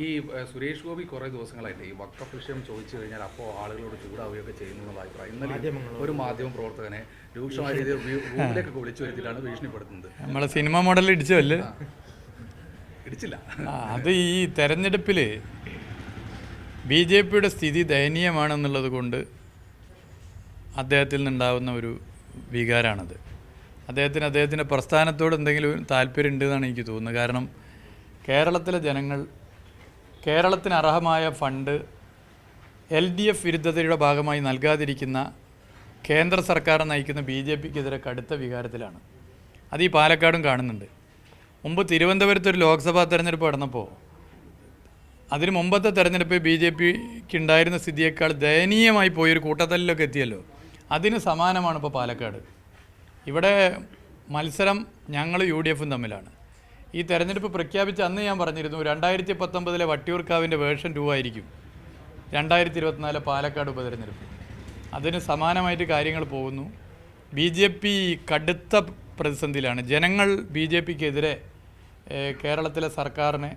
ഈ സുരേഷ് ഗോപി കുറേ ദിവസങ്ങളായിട്ട് ഈ വക്കഫ് വിഷയം ചോദിച്ചു കഴിഞ്ഞാൽ അപ്പോൾ ആളുകളോട് ചൂടാവുകയൊക്കെ ചെയ്യുന്നു എന്നുള്ള അഭിപ്രായം ഇന്നലെ ഒരു മാധ്യമ പ്രവർത്തകനെ രൂക്ഷമായ രീതിയിൽ റൂമിലേക്ക് വിളിച്ചു വരുത്തിയിട്ടാണ് ഭീഷണിപ്പെടുത്തുന്നത്. നമ്മളെ സിനിമ മോഡൽ ഇടിച്ചല്ലേ ഇടിച്ചില്ല. ആ, അത് ഈ തെരഞ്ഞെടുപ്പിൽ ബി ജെ പിയുടെ സ്ഥിതി ദയനീയമാണെന്നുള്ളത് കൊണ്ട് അദ്ദേഹത്തിൽ നിന്നുണ്ടാവുന്ന ഒരു വികാരമാണത് അദ്ദേഹത്തിന് അദ്ദേഹത്തിന്റെ പ്രസ്ഥാനത്തോട് എന്തെങ്കിലും താല്പര്യം ഉണ്ടെന്നാണ് എനിക്ക് തോന്നുന്നത്. കാരണം കേരളത്തിലെ ജനങ്ങൾ കേരളത്തിന് അർഹമായ ഫണ്ട് എൽ ഡി എഫ് വിരുദ്ധതയുടെ ഭാഗമായി നൽകാതിരിക്കുന്ന കേന്ദ്ര സർക്കാർ നയിക്കുന്ന ബി ജെ പിക്കെതിരെ കടുത്ത വികാരത്തിലാണ്. അത് ഈ പാലക്കാടും കാണുന്നുണ്ട്. മുമ്പ് തിരുവനന്തപുരത്ത് ഒരു ലോക്സഭാ തെരഞ്ഞെടുപ്പ് നടന്നപ്പോൾ അതിന് മുമ്പത്തെ തെരഞ്ഞെടുപ്പ് ബി ജെ പിക്ക് ഉണ്ടായിരുന്ന സ്ഥിതിയേക്കാൾ ദയനീയമായി പോയി ഒരു കൂട്ടത്തല്ലിലൊക്കെ എത്തിയല്ലോ. അതിന് സമാനമാണ് ഇപ്പോൾ പാലക്കാട്. ഇവിടെ മത്സരം ഞങ്ങൾ യു ഡി എഫും തമ്മിലാണ്. ഈ തെരഞ്ഞെടുപ്പ് പ്രഖ്യാപിച്ച അന്ന് ഞാൻ പറഞ്ഞിരുന്നു രണ്ടായിരത്തി പത്തൊമ്പതിലെ വട്ടിയൂർക്കാവിന്റെ വേർഷൻ ടു ആയിരിക്കും. രണ്ടായിരത്തി ഇരുപത്തിനാല് പാലക്കാട് ഉപതെരഞ്ഞെടുപ്പ്. അതിന് സമാനമായിട്ട് കാര്യങ്ങൾ പോകുന്നു. ബി ജെ പി കടുത്ത പ്രതിസന്ധിയിലാണ്. ജനങ്ങൾ ബി ജെ പിക്കെതിരെ കേരളത്തിലെ സർക്കാരിനെ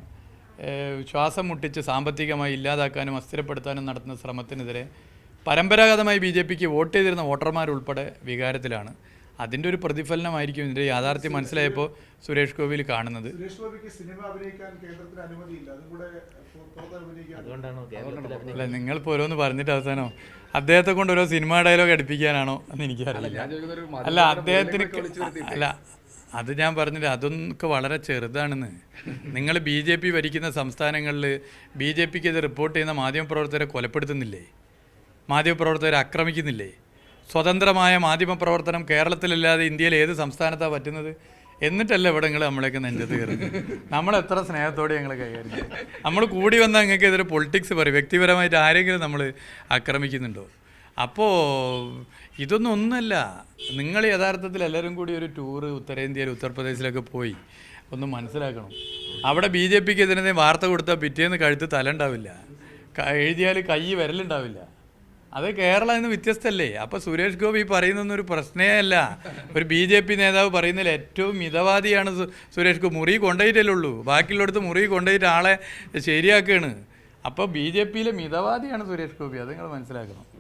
ശ്വാസം മുട്ടിച്ച് സാമ്പത്തികമായി ഇല്ലാതാക്കാനും അസ്ഥിരപ്പെടുത്താനും നടത്തുന്ന ശ്രമത്തിനെതിരെ പരമ്പരാഗതമായി ബി ജെ പിക്ക് വോട്ട് ചെയ്തിരുന്ന വോട്ടർമാരുൾപ്പെടെ വികാരത്തിലാണ്. അതിന്റെ ഒരു പ്രതിഫലനമായിരിക്കും ഇതിന്റെ യാഥാർത്ഥ്യം മനസ്സിലായപ്പോൾ സുരേഷ് ഗോപിയിൽ കാണുന്നത്. സുരേഷ് ഗോപിക്ക് സിനിമ അഭിനയിക്കാൻ കേന്ദ്രത്തിന് അനുമതിയില്ല. അതും കൂടെ അഭിനയിക്കാൻ. അതുകൊണ്ടാണോ അല്ല നിങ്ങൾ ഓരോന്ന് പറഞ്ഞിട്ട് അവസാനോ അദ്ദേഹത്തെ കൊണ്ട് ഓരോ സിനിമ ഡയലോഗ് അടുപ്പിക്കാനാണോ എന്ന് എനിക്കറിയില്ല. അല്ല അദ്ദേഹത്തിന് അല്ല അത് ഞാൻ പറഞ്ഞില്ല. അതൊക്കെ വളരെ ചെറുതാണെന്ന്. നിങ്ങൾ ബി ജെ പി ഭരിക്കുന്ന സംസ്ഥാനങ്ങളിൽ ബി ജെ പിക്ക് ഇത് റിപ്പോർട്ട് ചെയ്യുന്ന മാധ്യമപ്രവർത്തകരെ കൊലപ്പെടുത്തുന്നില്ലേ? മാധ്യമപ്രവർത്തകരെ ആക്രമിക്കുന്നില്ലേ? സ്വതന്ത്രമായ മാധ്യമ പ്രവർത്തനം കേരളത്തിലല്ലാതെ ഇന്ത്യയിൽ ഏത് സംസ്ഥാനത്താണ് പറ്റുന്നത്? എന്നിട്ടല്ല ഇവിടെ നിങ്ങൾ നമ്മളെയൊക്കെ നെഞ്ചത്ത് കയറുന്നത്? നമ്മൾ എത്ര സ്നേഹത്തോടെ ഞങ്ങൾ കൈകാര്യം നമ്മൾ കൂടി വന്ന നിങ്ങൾക്ക് ഇതൊരു പൊളിറ്റിക്സ് പറയും. വ്യക്തിപരമായിട്ട് ആരെങ്കിലും നമ്മൾ ആക്രമിക്കുന്നുണ്ടോ? അപ്പോൾ ഇതൊന്നും ഒന്നല്ല. നിങ്ങൾ യഥാർത്ഥത്തിൽ എല്ലാവരും കൂടി ഒരു ടൂറ് ഉത്തരേന്ത്യയിൽ ഉത്തർപ്രദേശിലൊക്കെ പോയി ഒന്ന് മനസ്സിലാക്കണം. അവിടെ ബി ജെ പിക്ക് ഇതിനെ വാർത്ത കൊടുത്താൽ പിറ്റേന്ന് കഴുത്ത് തല ഉണ്ടാവില്ല എഴുതിയാൽ കൈ വിരലുണ്ടാവില്ല. അത് കേരളം എന്ന് വ്യത്യസ്തല്ലേ? അപ്പൊ സുരേഷ് ഗോപി പറയുന്നൊന്നും ഒരു പ്രശ്നേ അല്ല ഒരു ബി ജെ പി നേതാവ് പറയുന്നതിൽ ഏറ്റവും മിതവാദിയാണ് സുരേഷ് ഗോപി മുറി കൊണ്ടുപോയിട്ടല്ലേ ഉള്ളൂ ബാക്കിയുള്ളിടത്ത് മുറി കൊണ്ടുപോയിട്ട് ആളെ ശരിയാക്കുകയാണ് അപ്പോൾ ബി ജെ പിയിലെ മിതവാദിയാണ് സുരേഷ് ഗോപി. അത് നിങ്ങൾ മനസ്സിലാക്കണം.